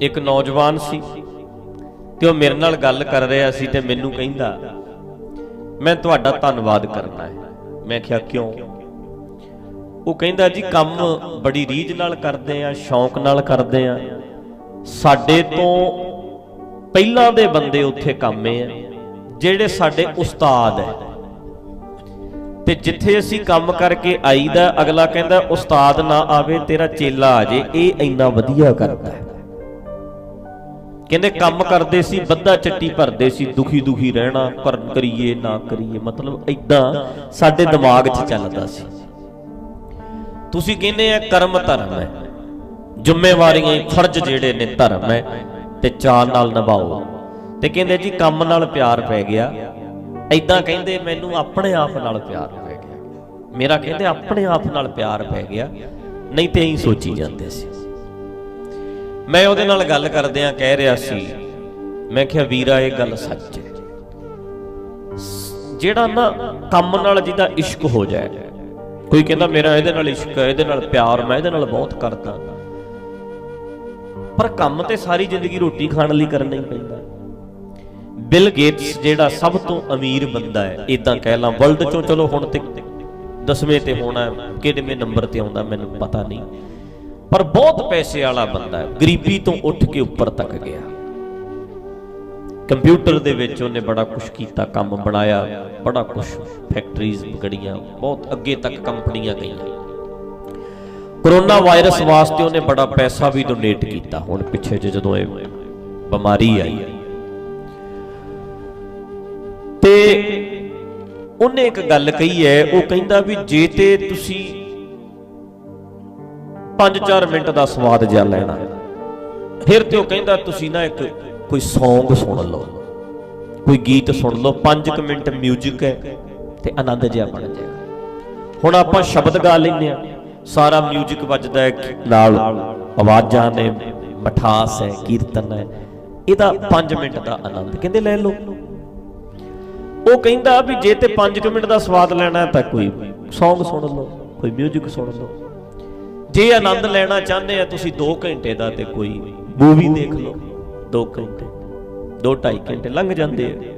ਇੱਕ ਨੌਜਵਾਨ ਸੀ ਤੇ ਉਹ ਮੇਰੇ ਨਾਲ ਗੱਲ ਕਰ ਰਿਹਾ ਸੀ ਤੇ ਮੈਨੂੰ ਕਹਿੰਦਾ, ਮੈਂ ਤੁਹਾਡਾ ਧੰਨਵਾਦ ਕਰਨਾ ਹੈ। ਮੈਂ ਕਿਹਾ, ਕਿਉਂ? ਉਹ ਕਹਿੰਦਾ, ਜੀ, ਕੰਮ ਬੜੀ ਰੀਝ ਨਾਲ ਕਰਦੇ ਆ, ਸ਼ੌਂਕ ਨਾਲ ਕਰਦੇ ਆ। ਸਾਡੇ ਤੋਂ ਪਹਿਲਾਂ ਦੇ ਬੰਦੇ ਉੱਥੇ ਕੰਮੇ ਆ, ਜਿਹੜੇ ਸਾਡੇ ਉਸਤਾਦ ਹੈ ਤੇ ਜਿੱਥੇ ਅਸੀਂ ਕੰਮ ਕਰਕੇ ਆਈਦਾ, ਅਗਲਾ ਕਹਿੰਦਾ, ਉਸਤਾਦ ਨਾ ਆਵੇ, ਤੇਰਾ ਚੇਲਾ ਆ ਜੇ, ਇਹ ਇੰਨਾ ਵਧੀਆ ਕਰਦਾ ਕਹਿੰਦੇ ਕੰਮ ਕਰਦੇ ਸੀ ਬੱਧਾ ਚੱਟੀ ਭਰਦੇ ਸੀ ਦੁਖੀ ਦੁਖੀ ਰਹਿਣਾ ਕਰਨ ਕਰੀਏ ਨਾ ਕਰੀਏ। ਮਤਲਬ ਇਦਾਂ ਸਾਡੇ ਦਿਮਾਗ 'ਚ ਚੱਲਦਾ ਸੀ। ਤੁਸੀਂ ਕਹਿੰਦੇ ਆ ਕਰਮ ਧਰਮ ਹੈ। ਜ਼ਿੰਮੇਵਾਰੀਆਂ ਫਰਜ਼ ਜਿਹੜੇ ਨੇ ਧਰਮ ਹੈ ਤੇ ਚਾਅ ਨਾਲ ਨਿਭਾਓ। ਤੇ ਕਹਿੰਦੇ ਜੀ ਕੰਮ ਨਾਲ ਪਿਆਰ ਪੈ ਗਿਆ। ਐਦਾਂ ਕਹਿੰਦੇ ਮੈਨੂੰ ਆਪਣੇ ਆਪ ਨਾਲ ਪਿਆਰ ਪੈ ਗਿਆ। ਮੇਰਾ ਕਹਿੰਦੇ ਆਪਣੇ ਆਪ ਨਾਲ ਪਿਆਰ ਪੈ ਗਿਆ। ਨਹੀਂ ਤੇ ਐਂ ਸੋਚੀ ਜਾਂਦੇ ਸੀ। ਮੈਂ ਉਹਦੇ ਨਾਲ ਗੱਲ ਕਰਦਿਆਂ ਕਹਿ ਰਿਹਾ ਸੀ, ਮੈਂ ਕਿਹਾ, ਵੀਰਾ, ਇਹ ਗੱਲ ਸੱਚ ਹੈ। ਜਿਹੜਾ ਨਾ ਕੰਮ ਨਾਲ ਜਿਹਦਾ ਇਸ਼ਕ ਹੋ ਜਾਏ, ਕੋਈ ਕਹਿੰਦਾ, ਮੇਰਾ ਇਹਦੇ ਨਾਲ ਇਸ਼ਕ ਹੈ, ਇਹਦੇ ਨਾਲ ਪਿਆਰ ਮੈਂ ਇਹਦੇ ਨਾਲ ਬਹੁਤ ਕਰਦਾ। ਪਰ ਕੰਮ ਤੇ ਸਾਰੀ ਜ਼ਿੰਦਗੀ ਰੋਟੀ ਖਾਣ ਲਈ ਕਰਨਾ ਹੀ ਪੈਂਦਾ। ਬਿਲ ਗੇਟਸ ਜਿਹੜਾ ਸਭ ਤੋਂ ਅਮੀਰ ਬੰਦਾ ਹੈ ਇਦਾਂ ਕਹਿ ਲਾਂ ਵਰਲਡ ਚੋਂ ਚਲੋ ਹੁਣ ਤੇ ਦਸਵੇਂ ਤੇ ਹੋਣਾ, ਕਿਹੜੇ ਨੰਬਰ ਤੇ ਆਉਂਦਾ, ਮੈਨੂੰ ਪਤਾ ਨਹੀਂ। ਪਰ ਬਹੁਤ ਪੈਸੇ ਵਾਲਾ ਬੰਦਾ ਹੈ। ਗਰੀਬੀ ਤੋਂ ਉੱਠ ਕੇ ਉੱਪਰ ਤੱਕ ਗਿਆ। ਕੰਪਿਊਟਰ ਦੇ ਵਿੱਚ ਉਹਨੇ ਬੜਾ ਕੁਝ ਕੀਤਾ, ਕੰਮ ਬਣਾਇਆ, ਬੜਾ ਕੁਝ ਫੈਕਟਰੀਜ਼ ਗੜੀਆਂ, ਬਹੁਤ ਅੱਗੇ ਤੱਕ ਕੰਪਨੀਆਂ ਗਈਆਂ। ਕਰੋਨਾ ਵਾਇਰਸ ਵਾਸਤੇ ਉਹਨੇ ਬੜਾ ਪੈਸਾ ਵੀ ਡੋਨੇਟ ਕੀਤਾ। ਹੁਣ ਪਿੱਛੇ ਜੇ ਜਦੋਂ ਇਹ ਬਿਮਾਰੀ ਆਈ। ਤੇ ਉਹਨੇ ਇੱਕ ਗੱਲ ਕਹੀ ਹੈ, ਉਹ ਕਹਿੰਦਾ ਵੀ ਜੇ ਤੇ ਤੁਸੀਂ 5-4 ਮਿੰਟ ਦਾ ਸਵਾਦ ਜਿਹਾ ਲੈਣਾ ਫਿਰ ਤੇ ਉਹ ਕਹਿੰਦਾ ਤੁਸੀਂ ਨਾ ਇੱਕ ਕੋਈ Song ਸੁਣ ਲਓ ਕੋਈ ਗੀਤ ਸੁਣ ਲਓ 5 ਮਿੰਟ 뮤직 ਹੈ ਤੇ ਆਨੰਦ ਜਿਹਾ ਬਣ ਜਾਏਗਾ ਹੁਣ ਆਪਾਂ ਸ਼ਬਦ ਗਾ ਲੈਂਦੇ ਆ ਸਾਰਾ 뮤직 ਵੱਜਦਾ ਹੈ ਨਾਲ ਆਵਾਜ਼ਾਂ ਨੇ ਮਠਾਸ ਹੈ ਕੀਰਤਨ ਹੈ ਇਹਦਾ 5 ਮਿੰਟ ਦਾ ਆਨੰਦ ਕਹਿੰਦੇ ਲੈ ਲਓ ਉਹ ਕਹਿੰਦਾ ਵੀ ਜੇ ਤੇ 5 ਮਿੰਟ ਦਾ ਸਵਾਦ ਲੈਣਾ ਹੈ ਤਾਂ ਕੋਈ Song ਸੁਣ ਲਓ ਕੋਈ 뮤직 ਸੁਣ ਲਓ ਜੇ ਆਨੰਦ ਲੈਣਾ ਚਾਹੁੰਦੇ ਆ, ਤੁਸੀਂ 2 ਘੰਟੇ ਦਾ ਤੇ ਕੋਈ ਮੂਵੀ ਦੇਖ ਲਓ। 2 ਘੰਟੇ 2.5 ਘੰਟੇ ਲੰਘ ਜਾਂਦੇ ਆ।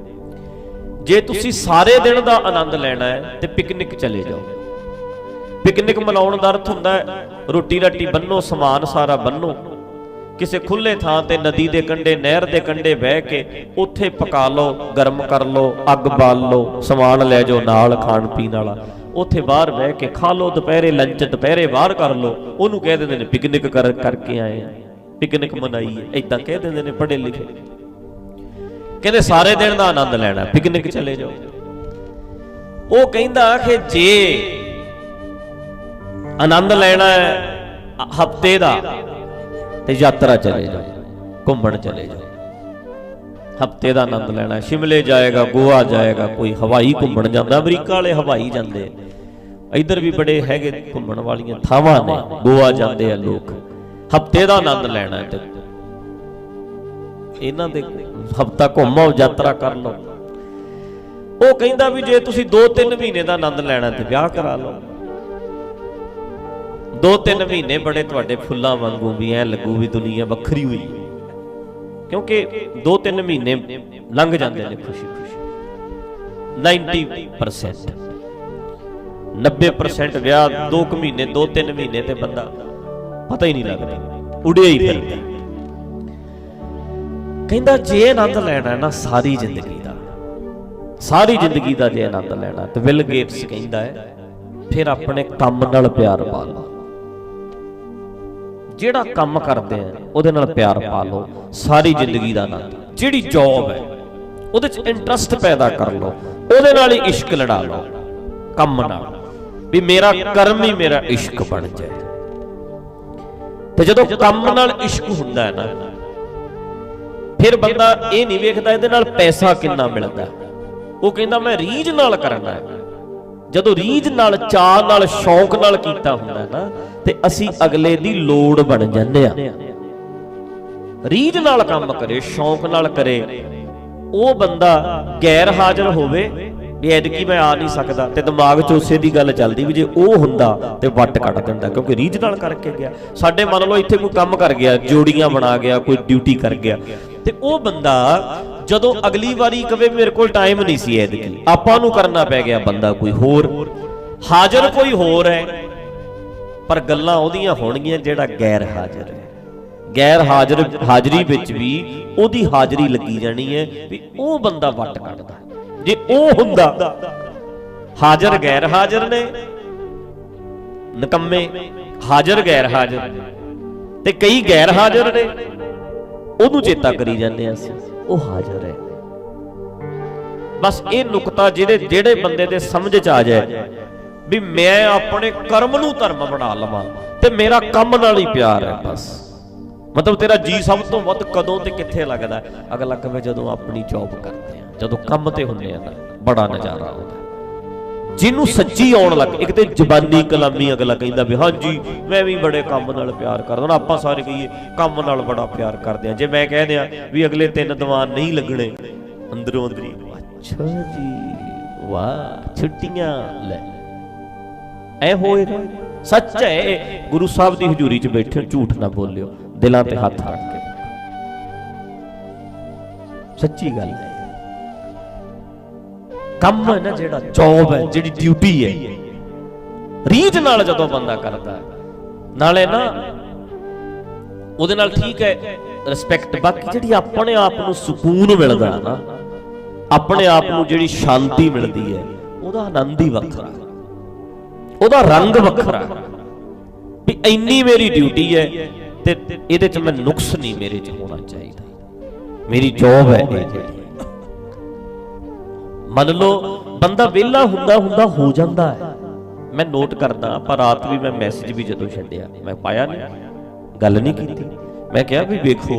ਜੇ ਤੁਸੀਂ ਸਾਰੇ ਦਿਨ ਦਾ ਆਨੰਦ ਲੈਣਾ ਹੈ, ਤੇ ਪਿਕਨਿਕ ਚਲੇ ਜਾਓ। ਪਿਕਨਿਕ ਮਨਾਉਣ ਦਾ ਅਰਥ ਹੁੰਦਾ ਹੈ, ਰੋਟੀ ਰਾਟੀ ਬੰਨੋ, ਸਮਾਨ ਸਾਰਾ ਬੰਨੋ। ਕਿਸੇ ਖੁੱਲੇ ਥਾਂ ਤੇ ਨਦੀ ਦੇ ਕੰਢੇ, ਨਹਿਰ ਦੇ ਕੰਢੇ ਬਹਿ ਕੇ ਉੱਥੇ ਪਕਾ ਲਓ, ਗਰਮ ਕਰ ਲਓ, ਅੱਗ ਬਾਲ ਲਓ, ਸਮਾਨ ਲੈ ਜਾਓ ਨਾਲ ਖਾਣ ਪੀਣ ਵਾਲਾ। ਉੱਥੇ ਬਾਹਰ ਬਹਿ ਕੇ ਖਾ ਲਓ, ਦੁਪਹਿਰੇ ਲੰਚ ਦੁਪਹਿਰੇ ਬਾਹਰ ਕਰ ਲਓ। ਉਹਨੂੰ ਕਹਿ ਦਿੰਦੇ ਨੇ ਪਿਕਨਿਕ ਕਰ, ਕਰਕੇ ਆਏ ਪਿਕਨਿਕ ਮਨਾਈਏ ਇਦਾਂ ਕਹਿ ਦਿੰਦੇ ਨੇ ਪੜ੍ਹੇ ਲਿਖੇ। ਕਹਿੰਦੇ ਸਾਰੇ ਦਿਨ ਦਾ ਆਨੰਦ ਲੈਣਾ ਪਿਕਨਿਕ ਚਲੇ ਜਾਓ। ਉਹ ਕਹਿੰਦਾ ਕਿ ਜੇ ਆਨੰਦ ਲੈਣਾ ਹੈ, ਹਫ਼ਤੇ ਦਾ, ਤੇ ਯਾਤਰਾ ਚਲੇ ਜਾਓ, ਘੁੰਮਣ ਚਲੇ ਜਾਓ। ਹਫ਼ਤੇ ਦਾ ਆਨੰਦ ਲੈਣਾ, ਸ਼ਿਮਲੇ ਜਾਏਗਾ, ਗੋਆ ਜਾਏਗਾ, ਕੋਈ ਹਵਾਈ ਘੁੰਮਣ ਜਾਂਦਾ, ਅਮਰੀਕਾ ਵਾਲੇ ਹਵਾਈ ਜਾਂਦੇ ਇੱਧਰ ਵੀ ਬੜੇ ਹੈਗੇ ਘੁੰਮਣ ਵਾਲੀਆਂ ਥਾਵਾਂ ਨੇ, ਗੋਆ ਜਾਂਦੇ ਆ ਲੋਕ। ਹਫ਼ਤੇ ਦਾ ਆਨੰਦ ਲੈਣਾ ਤੇ ਇਹਨਾਂ ਦੇ ਹਫਤਾ ਘੁੰਮੋ ਯਾਤਰਾ ਕਰ ਲਓ। ਉਹ ਕਹਿੰਦਾ ਵੀ ਜੇ ਤੁਸੀਂ 2-3 ਮਹੀਨੇ ਦਾ ਆਨੰਦ ਲੈਣਾ ਤੇ ਵਿਆਹ ਕਰਾ ਲਓ। 2-3 ਮਹੀਨੇ ਬੜੇ ਤੁਹਾਡੇ ਫੁੱਲਾਂ ਵਾਂਗੂ ਵੀ ਐ ਲੱਗੂ ਵੀ ਦੁਨੀਆ ਵੱਖਰੀ ਹੋਈ। ਕਿਉਂਕਿ 2-3 ਮਹੀਨੇ ਲੰਘ ਜਾਂਦੇ ਨੇ ਖੁਸ਼ੀ ਖੁਸ਼ੀ 90% 90% ਵਿਆਹ 2 ਕੁ ਮਹੀਨੇ 2-3 ਮਹੀਨੇ ਤੇ ਬੰਦਾ ਪਤਾ ਹੀ ਨਹੀਂ ਲੱਗਦਾ ਉੜਿਆ ਹੀ ਫਿਰਦਾ। ਕਹਿੰਦਾ ਜੇ ਆਨੰਦ ਲੈਣਾ ਹੈ ਨਾ ਸਾਰੀ ਜ਼ਿੰਦਗੀ ਦਾ, ਸਾਰੀ ਜ਼ਿੰਦਗੀ ਦਾ ਜੇ ਆਨੰਦ ਲੈਣਾ, ਤੇ ਵਿਲ ਗੇਟਸ ਕਹਿੰਦਾ ਹੈ, ਫਿਰ ਆਪਣੇ ਕੰਮ ਨਾਲ ਪਿਆਰ ਪਾ ਲਓ। ਜਿਹੜਾ ਕੰਮ ਕਰਦੇ ਆ, ਉਹਦੇ ਨਾਲ ਪਿਆਰ ਪਾ ਲਓ, ਸਾਰੀ ਜ਼ਿੰਦਗੀ ਦਾ ਆਨੰਦ। ਜਿਹੜੀ ਜੌਬ ਹੈ, ਉਹਦੇ 'ਚ ਇੰਟਰਸਟ ਪੈਦਾ ਕਰ ਲਓ, ਉਹਦੇ ਨਾਲ ਹੀ ਇਸ਼ਕ ਲੜਾ ਲਓ, ਕੰਮ ਨਾਲ। ਵੀ ਮੇਰਾ ਕਰਮ ਹੀ ਮੇਰਾ ਇਸ਼ਕ ਬਣ ਜਾਏ। ਤੇ ਜਦੋਂ ਕੰਮ ਨਾਲ ਇਸ਼ਕ ਹੁੰਦਾ ਹੈ ਨਾ, ਫਿਰ ਬੰਦਾ ਇਹ ਨਹੀਂ ਵੇਖਦਾ ਇਹਦੇ ਨਾਲ ਪੈਸਾ ਕਿੰਨਾ ਮਿਲਦਾ। ਉਹ ਕਹਿੰਦਾ, ਮੈਂ ਰੀਝ ਨਾਲ ਕਰਨਾ ਹੈ। ਜਦੋਂ ਰੀਝ ਨਾਲ ਚਾਹ ਨਾਲ, ਸ਼ੌਂਕ ਨਾਲ ਕੀਤਾ ਹੁੰਦਾ ਨਾ, ਤੇ ਅਸੀਂ ਅਗਲੇ ਦੀ ਲੋੜ ਬਣ ਜਾਂਦੇ ਆ ਰੀਝ ਨਾਲ ਕੰਮ ਕਰੇ, ਸ਼ੌਂਕ ਨਾਲ ਕਰੇ, ਉਹ ਬੰਦਾ ਗੈਰ ਹਾਜ਼ਰ ਹੋਵੇ ਵੀ ਐਦਕੀ ਮੈਂ ਆ ਨਹੀਂ ਸਕਦਾ ਤੇ ਦਿਮਾਗ 'ਚ ਉਸੇ ਦੀ ਗੱਲ ਚੱਲਦੀ ਵੀ ਜੇ ਉਹ ਹੁੰਦਾ ਤੇ ਵੱਟ ਕੱਢ ਦਿੰਦਾ ਕਿਉਂਕਿ ਰੀਝ ਨਾਲ ਕਰਕੇ ਗਿਆ। ਸਾਡੇ ਮੰਨ ਲਓ ਇੱਥੇ ਕੋਈ ਕੰਮ ਕਰ ਗਿਆ, ਜੋੜੀਆਂ ਬਣਾ ਗਿਆ, ਕੋਈ ਡਿਊਟੀ ਕਰ ਗਿਆ। ਤੇ ਉਹ ਬੰਦਾ ਜਦੋਂ ਅਗਲੀ ਵਾਰੀ ਕਵੇ ਮੇਰੇ ਕੋਲ ਟਾਈਮ ਨਹੀਂ ਸੀ ਐਦਕੀ ਆਪਾਂ ਨੂੰ ਕਰਨਾ ਪੈ ਗਿਆ ਬੰਦਾ ਕੋਈ ਹੋਰ। ਹਾਜ਼ਰ ਕੋਈ ਹੋਰ ਹੈ। ਪਰ ਗੱਲਾਂ ਉਹਦੀਆਂ ਹੋਣਗੀਆਂ ਜਿਹੜਾ ਗੈਰ ਹਾਜ਼ਰ ਹੈ। ਗੈਰ ਹਾਜ਼ਰ, ਹਾਜ਼ਰੀ ਵਿੱਚ ਵੀ ਉਹਦੀ ਹਾਜ਼ਰੀ ਲੱਗੀ ਜਾਣੀ ਹੈ ਵੀ ਉਹ ਬੰਦਾ ਵੱਟ ਕੱਢਦਾ। ਜੇ, ਉਹ ਹੁੰਦਾ। ਹਾਜ਼ਰ ਗੈਰ ਹਾਜ਼ਰ ਨੇ। ਨਕੰਮੇ ਹਾਜ਼ਰ ਗੈਰ ਹਾਜ਼ਰ ਤੇ ਕਈ ਗੈਰ ਹਾਜ਼ਰ ਨੇ। ਉਹਨੂੰ ਚੇਤਾ ਕਰੀ ਜਾਂਦੇ ਆ ਉਹ ਹਾਜ਼ਰ ਹੈ। ਬਸ ਇਹ ਨੁਕਤਾ ਜਿਹੜੇ ਜਿਹੜੇ ਬੰਦੇ ਦੇ ਸਮਝ ਚ ਆ ਜਾਏ ਵੀ ਮੈਂ ਆਪਣੇ ਕਰਮ ਨੂੰ ਧਰਮ ਬਣਾ ਲਵਾਂ ਤੇ ਮੇਰਾ ਕੰਮ ਨਾਲ ਹੀ ਪਿਆਰ ਹੈ ਬਸ। ਮਤਲਬ ਤੇਰਾ ਜੀ ਸਭ ਤੋਂ ਵੱਧ ਕਦੋਂ ਤੇ ਕਿੱਥੇ ਲੱਗਦਾ ਅਗਲਾ ਕਵੇ ਜਦੋਂ ਆਪਣੀ ਜੌਬ ਕਰਦੇ ਆ ਜਦੋਂ ਕੰਮ ਤੇ ਹੁੰਦੇ ਆ ਨਾ ਬੜਾ ਨਜ਼ਾਰਾ ਆਉਂਦਾ। ਜਿਹਨੂੰ ਸੱਚੀ ਆਉਣ ਲੱਗ ਇੱਕ ਤੇ ਜ਼ਬਾਨੀ ਕਲਾਮੀ ਅਗਲਾ ਕਹਿੰਦਾ ਵੀ ਹਾਂਜੀ ਮੈਂ ਵੀ ਬੜੇ ਕੰਮ ਨਾਲ ਪਿਆਰ ਕਰਦਾ ਹੁਣ ਆਪਾਂ ਸਾਰੇ ਕਹੀਏ ਕੰਮ ਨਾਲ ਬੜਾ ਪਿਆਰ ਕਰਦੇ ਆ। ਜੇ ਮੈਂ ਕਹਿ ਦਿਆਂ ਵੀ ਅਗਲੇ ਤਿੰਨ ਦੀਵਾਨ ਨਹੀਂ ਲੱਗਣੇ ਅੰਦਰੋਂ ਅੰਦਰੀ ਅੱਛਾ ਜੀ ਵਾਹ ਛੁੱਟੀਆਂ ਲੈ। ਐ ਹੋਏਗਾ ਸੱਚ ਹੈ ਗੁਰੂ ਸਾਹਿਬ ਦੀ ਹਜ਼ੂਰੀ 'ਚ ਬੈਠੇ ਹੋ, ਝੂਠ ਨਾ ਬੋਲਿਓ ਦਿਲਾਂ ਤੇ ਹੱਥ ਰੱਖ ਕੇ। ਸੱਚੀ ਗੱਲ ਹੈ ਕੰਮ ਹੈ ਨਾ ਜਿਹੜਾ ਜੌਬ ਹੈ ਜਿਹੜੀ ਡਿਊਟੀ ਹੈ। ਰੀਝ ਨਾਲ ਜਦੋਂ ਬੰਦਾ ਕਰਦਾ ਹੈ, ਨਾਲੇ ਨਾ ਉਹਦੇ ਨਾਲ ਠੀਕ ਹੈ ਰਿਸਪੈਕਟ ਬਾਕੀ ਜਿਹੜੀ ਆਪਣੇ ਆਪ ਨੂੰ ਸਕੂਨ ਮਿਲਦਾ ਹੈ ਨਾ ਆਪਣੇ ਆਪ ਨੂੰ ਜਿਹੜੀ ਸ਼ਾਂਤੀ ਮਿਲਦੀ ਹੈ ਉਹਦਾ ਆਨੰਦ ਹੀ ਵੱਖਰਾ ਉਹਦਾ ਰੰਗ ਵੱਖਰਾ ਵੀ ਇੰਨੀ ਮੇਰੀ ਡਿਊਟੀ ਹੈ ਤੇ ਇਹਦੇ 'ਚ ਮੈਂ ਨੁਕਸ ਨਹੀਂ ਮੇਰੇ 'ਚ ਹੋਣਾ ਚਾਹੀਦਾ। ਮੇਰੀ ਜੌਬ ਹੈ ਇਹ ਜਿਹੜੀ। ਮੰਨ ਲਓ, ਬੰਦਾ ਵਿਹਲਾ ਹੁੰਦਾ ਹੁੰਦਾ ਹੋ ਜਾਂਦਾ ਹੈ। ਮੈਂ ਨੋਟ ਕਰਦਾ, ਪਰ ਰਾਤ ਵੀ ਮੈਂ ਮੈਸੇਜ ਵੀ ਜਦੋਂ ਛੱਡਿਆ, ਮੈਂ ਪਾਇਆ ਨਹੀਂ ਗੱਲ ਨਹੀਂ ਕੀਤੀ। ਮੈਂ ਕਿਹਾ ਵੀ ਵੇਖੋ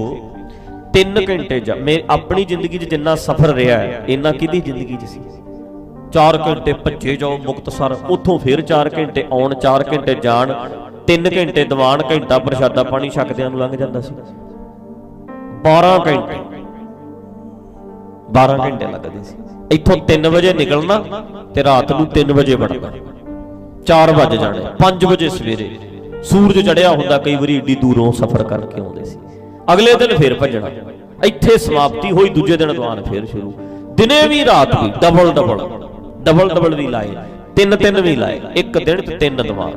3 ਘੰਟੇ ਜਾਂ ਮੈਂ ਆਪਣੀ ਜ਼ਿੰਦਗੀ 'ਚ ਜਿੰਨਾ ਸਫ਼ਰ ਰਿਹਾ ਹੈ, ਇੰਨਾ ਕਿਹਦੀ ਜ਼ਿੰਦਗੀ 'ਚ ਸੀ? 4 ਘੰਟੇ ਭੱਜੇ ਜਾਓ, ਮੁਕਤਸਰ, ਉੱਥੋਂ ਫਿਰ 4 ਘੰਟੇ ਆਉਣ 4 ਘੰਟੇ ਜਾਣ 3 ਘੰਟੇ ਦੀਵਾਨ, ਘੰਟਾ ਪ੍ਰਸ਼ਾਦਾ ਪਾਣੀ ਛਕਦਿਆਂ ਨੂੰ ਲੰਘ ਜਾਂਦਾ ਸੀ। 12 ਘੰਟੇ 12 ਘੰਟੇ ਲੱਗਦੇ ਸੀ। ਇੱਥੋਂ 3 ਵਜੇ ਨਿਕਲਣਾ ਤੇ ਰਾਤ ਨੂੰ 3 ਵਜੇ ਵੜਨਾ। 4 ਵਜੇ ਜਾਣਾ 5 ਵਜੇ ਸਵੇਰੇ। ਸੂਰਜ ਚੜਿਆ ਹੁੰਦਾ, ਕਈ ਵਾਰੀ ਏਡੀ ਦੂਰੋਂ ਸਫ਼ਰ ਕਰਕੇ ਆਉਂਦੇ ਸੀ। ਅਗਲੇ ਦਿਨ ਫੇਰ ਭੱਜਣਾ। ਇੱਥੇ ਸਮਾਪਤੀ ਹੋਈ, ਦੂਜੇ ਦਿਨ ਦੀਵਾਨ ਫੇਰ ਸ਼ੁਰੂ। ਦਿਨੇ ਵੀ ਰਾਤ ਵੀ ਡਬਲ ਡਬਲ ਡਬਲ ਡਬਲ ਵੀ ਲਾਏ, ਤਿੰਨ ਤਿੰਨ ਵੀ ਲਾਏ, ਇੱਕ ਦਿਨ ਤੇ ਤਿੰਨ ਦੀਵਾਨ।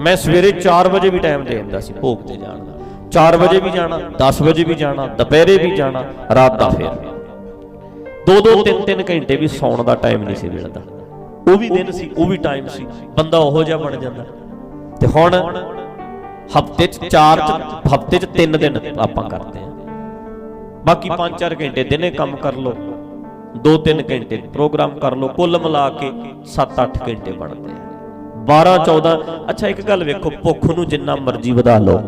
ਮੈਂ ਸਵੇਰੇ 4 ਵਜੇ ਵੀ ਟਾਈਮ ਦੇ ਦਿੰਦਾ ਸੀ, ਭੋਗ ਤੇ ਜਾਣ ਦਾ। 4 ਵਜੇ ਵੀ ਜਾਣਾ 10 ਵਜੇ ਵੀ ਜਾਣਾ, ਦੁਪਹਿਰੇ ਵੀ ਜਾਣਾ, ਰਾਤ ਦਾ ਫੇਰ। ਦੋ ਦੋ ਤਿੰਨ ਤਿੰਨ ਘੰਟੇ ਵੀ ਸੌਣ ਦਾ ਟਾਈਮ ਨਹੀਂ ਸੀ ਮਿਲਦਾ। ਉਹ ਵੀ ਦਿਨ ਸੀ, ਉਹ ਵੀ ਟਾਈਮ ਸੀ। ਬੰਦਾ ਉਹੋ ਜਿਹਾ ਬਣ ਜਾਂਦਾ। ਤੇ ਹੁਣ ਹਫ਼ਤੇ 'ਚ 4 ਹਫ਼ਤੇ 'ਚ ਤਿੰਨ ਦਿਨ ਆਪਾਂ ਕਰਦੇ ਆ ਬਾਕੀ 5-4 ਘੰਟੇ ਦਿਨੇ ਕੰਮ ਕਰ ਲਓ। 2-3 ਘੰਟੇ ਪ੍ਰੋਗਰਾਮ ਕਰ ਲਓ। ਕੁੱਲ ਮਿਲਾ ਕੇ 7-8 ਘੰਟੇ ਬਣਦੇ ਆ। 12-14 ਅੱਛਾ, ਇੱਕ ਗੱਲ ਵੇਖੋ, ਭੁੱਖ ਨੂੰ ਜਿੰਨਾ ਮਰਜ਼ੀ ਵਧਾ ਲਓ।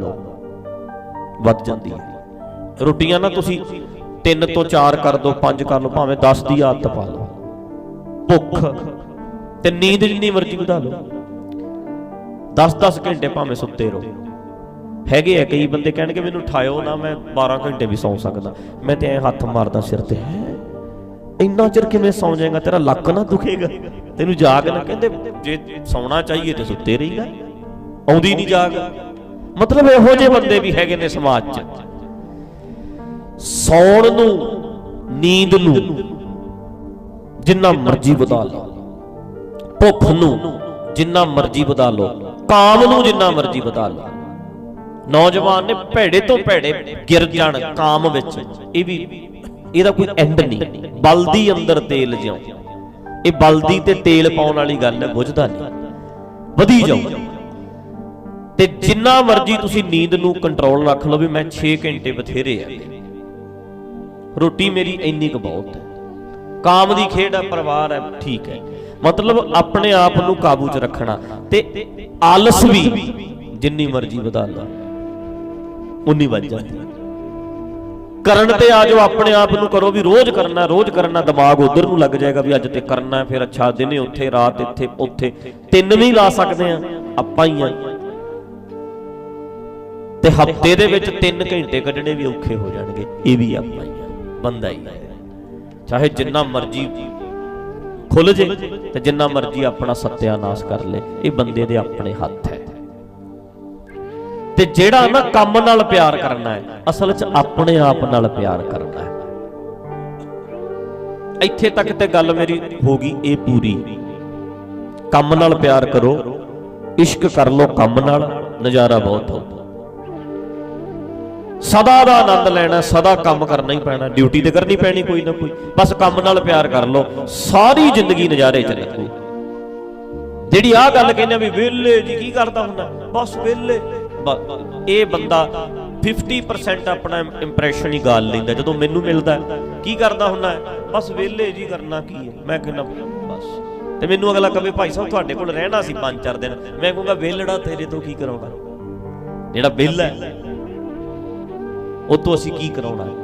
ਵੱਧ ਜਾਂਦੀ ਹੈ। ਰੋਟੀਆਂ ਨਾ ਤੁਸੀਂ ਤਿੰਨ ਤੋਂ ਚਾਰ ਕਰ ਦੋ, ਪੰਜ ਕਰ ਲਓ, ਭਾਵੇਂ 10 ਦੀ ਆਦਤ ਪਾ ਲਓ। ਭੁੱਖ ਤੇ ਨੀਂਦ ਜਿੰਨੀ ਮਰਜ਼ੀ ਵਧਾ ਲਓ। 10-10 ਘੰਟੇ ਭਾਵੇਂ ਸੁੱਤੇ ਰਹੋ। ਹੈਗੇ ਆ ਕਈ ਬੰਦੇ ਕਹਿਣਗੇ ਮੈਨੂੰ ਉਠਾਇਓ ਨਾ, ਮੈਂ 12 ਘੰਟੇ ਵੀ ਸੌਂ ਸਕਦਾ। ਮੈਂ ਤੇ ਐ ਹੱਥ ਮਾਰਦਾ ਸਿਰ ਤੇ, ਹੈ? ਇੰਨਾ ਚਿਰ ਕਿਵੇਂ ਸੌਂ ਜਾਏਗਾ? ਤੇਰਾ ਲੱਕ ਨਾ ਦੁਖੇਗਾ। ਤੈਨੂੰ ਜਾਗ ਨਾ ਕਹਿੰਦੇ, ਜੇ ਸੌਣਾ ਚਾਹੀਏ ਤੇ ਸੁੱਤੇ ਰਹੀਗਾ। ਆਉਂਦੀ ਨਹੀਂ ਜਾਗ। ਮਤਲਬ ਇਹੋ ਜਿਹੇ ਬੰਦੇ ਵੀ ਹੈਗੇ ਨੇ ਸਮਾਜ 'ਚ। ਸੌਣ ਨੂੰ, ਨੀਂਦ ਨੂੰ, ਜਿੰਨਾ ਮਰਜ਼ੀ ਵਧਾ ਲਓ। ਭੁੱਖ ਨੂੰ ਜਿੰਨਾ ਮਰਜ਼ੀ ਵਧਾ ਲਓ। ਕਾਮ ਨੂੰ ਜਿੰਨਾ ਮਰਜ਼ੀ ਵਧਾ ਲਓ। ਨੌਜਵਾਨ ਨੇ ਭੈੜੇ ਤੋਂ ਭੈੜੇ ਗਿਰ ਜਾਣ ਕਾਮ ਵਿੱਚ। ਇਹ ਵੀ, ਇਹਦਾ ਕੋਈ ਐਂਡ ਨਹੀਂ। ਬਲਦੀ ਅੰਦਰ ਤੇਲ ਜਿਉ। ਇਹ ਬਲਦੀ ਤੇ ਤੇਲ ਪਾਉਣ ਵਾਲੀ ਗੱਲ ਹੈ, ਬੁਝਦਾ ਨਹੀਂ। ਵਧੀ ਜਾਓ। ਤੇ ਜਿੰਨਾ ਮਰਜ਼ੀ ਤੁਸੀਂ ਨੀਂਦ ਨੂੰ ਕੰਟਰੋਲ ਰੱਖ ਲਓ ਵੀ ਮੈਂ 6 ਘੰਟੇ ਬਥੇਰੇ ਆ। ਰੋਟੀ ਮੇਰੀ ਇੰਨੀ ਕੁ ਬਹੁਤ ਹੈ। ਕਾਮ ਦੀ ਖੇਡ ਹੈ ਪਰਿਵਾਰ ਹੈ ਠੀਕ ਹੈ। ਮਤਲਬ ਆਪਣੇ ਆਪ ਨੂੰ ਕਾਬੂ 'ਚ ਰੱਖਣਾ ਤੇ ਆਲਸ ਵੀ ਜਿੰਨੀ ਮਰਜ਼ੀ ਵਧਾ ਲਾ। ਉਨੀ ਵੱਜ ਜਾਂਦੀ। ਕਰਨ ਤੇ ਆ ਜਾਓ, ਆਪਣੇ ਆਪ ਨੂੰ ਕਰੋ ਵੀ ਰੋਜ਼ ਕਰਨਾ ਰੋਜ਼ ਕਰਨਾ, ਦਿਮਾਗ ਉਧਰ ਨੂੰ ਲੱਗ ਜਾਏਗਾ ਵੀ ਅੱਜ ਤੇ ਕਰਨਾ, ਫਿਰ ਅੱਛਾ ਦਿਨੇ ਉੱਥੇ, ਰਾਤ ਇੱਥੇ, ਉੱਥੇ। ਤਿੰਨ ਵੀ ਲਾ ਸਕਦੇ ਆ ਆਪਾਂ ਹੀ ਆ ਤੇ ਹਫ਼ਤੇ ਦੇ ਵਿੱਚ 3 ਘੰਟੇ ਕੱਢਣੇ ਵੀ ਔਖੇ ਹੋ ਜਾਣਗੇ, ਇਹ ਵੀ ਆਪਾਂ ਹੀ। ਬੰਦਾ ਹੀ। ਚਾਹੇ ਜਿੰਨਾ ਮਰਜ਼ੀ ਖੁੱਲ ਜੇ ਤੇ ਜਿੰਨਾ ਮਰਜ਼ੀ ਆਪਣਾ ਸਤਿਆਨਾਸ਼ ਕਰ ਲੇ, ਇਹ ਬੰਦੇ ਦੇ ਆਪਣੇ ਹੱਥ ਹੈ। ਤੇ ਜਿਹੜਾ ਨਾ ਕੰਮ ਨਾਲ ਪਿਆਰ ਕਰਨਾ ਹੈ, ਅਸਲ 'ਚ ਆਪਣੇ ਆਪ ਨਾਲ ਪਿਆਰ ਕਰਨਾ ਹੈ। ਇੱਥੇ ਤੱਕ ਤੇ ਗੱਲ ਮੇਰੀ ਹੋ ਗਈ, ਇਹ ਪੂਰੀ। ਕੰਮ ਨਾਲ ਪਿਆਰ ਕਰੋ, ਇਸ਼ਕ ਕਰ ਲੋ ਕੰਮ ਨਾਲ, ਨਜ਼ਾਰਾ ਬਹੁਤ ਹੋ ਸਦਾ ਦਾ ਆਨੰਦ ਲੈਣਾ, ਸਦਾ ਕੰਮ ਕਰਨਾ ਹੀ ਪੈਣਾ ਡਿਊਟੀ ਤੇ ਕਰਨੀ ਪੈਣੀ ਕੋਈ ਨਾ ਕੋਈ। ਬਸ ਕੰਮ ਨਾਲ ਪਿਆਰ ਕਰ ਲਓ, ਸਾਰੀ ਜ਼ਿੰਦਗੀ ਨਜ਼ਾਰੇ ਚ ਲੱਗੂ ਜਿਹੜੀ ਆਹ ਗੱਲ ਕਹਿੰਦੇ ਵੀ ਵਿਹਲੇ ਜੀ, ਕੀ ਕਰਦਾ ਹੁੰਦਾ? ਬਸ ਵਿਹਲੇ। ਇਹ ਬੰਦਾ 50% ਆਪਣਾ ਇੰਪ੍ਰੈਸ਼ਨ ਹੀ ਗਾਲ ਲੈਂਦਾ, ਜਦੋਂ ਮੈਨੂੰ ਮਿਲਦਾ, ਕੀ ਕਰਦਾ ਹੁੰਦਾ? ਬਸ ਵਿਹਲੇ ਜੀ, ਕਰਨਾ ਕੀ ਹੈ? ਮੈਂ ਕਹਿੰਦਾ, ਬਸ। ਤੇ ਮੈਨੂੰ ਅਗਲਾ ਕਵੇ, ਭਾਈ ਸਾਹਿਬ, ਤੁਹਾਡੇ ਕੋਲ ਰਹਿਣਾ ਸੀ 5-4 ਦਿਨ। ਮੈਂ ਕਹੂੰਗਾ, ਵਿਹਲੜਾ ਤੇਰੇ ਤੋਂ ਕੀ ਕਰਾਉਣਾ ਜਿਹੜਾ ਵਿਹਲਾ ਹੈ ਉਹ ਤੋਂ ਅਸੀਂ ਕੀ ਕਰਾਉਣਾ ਹੈ?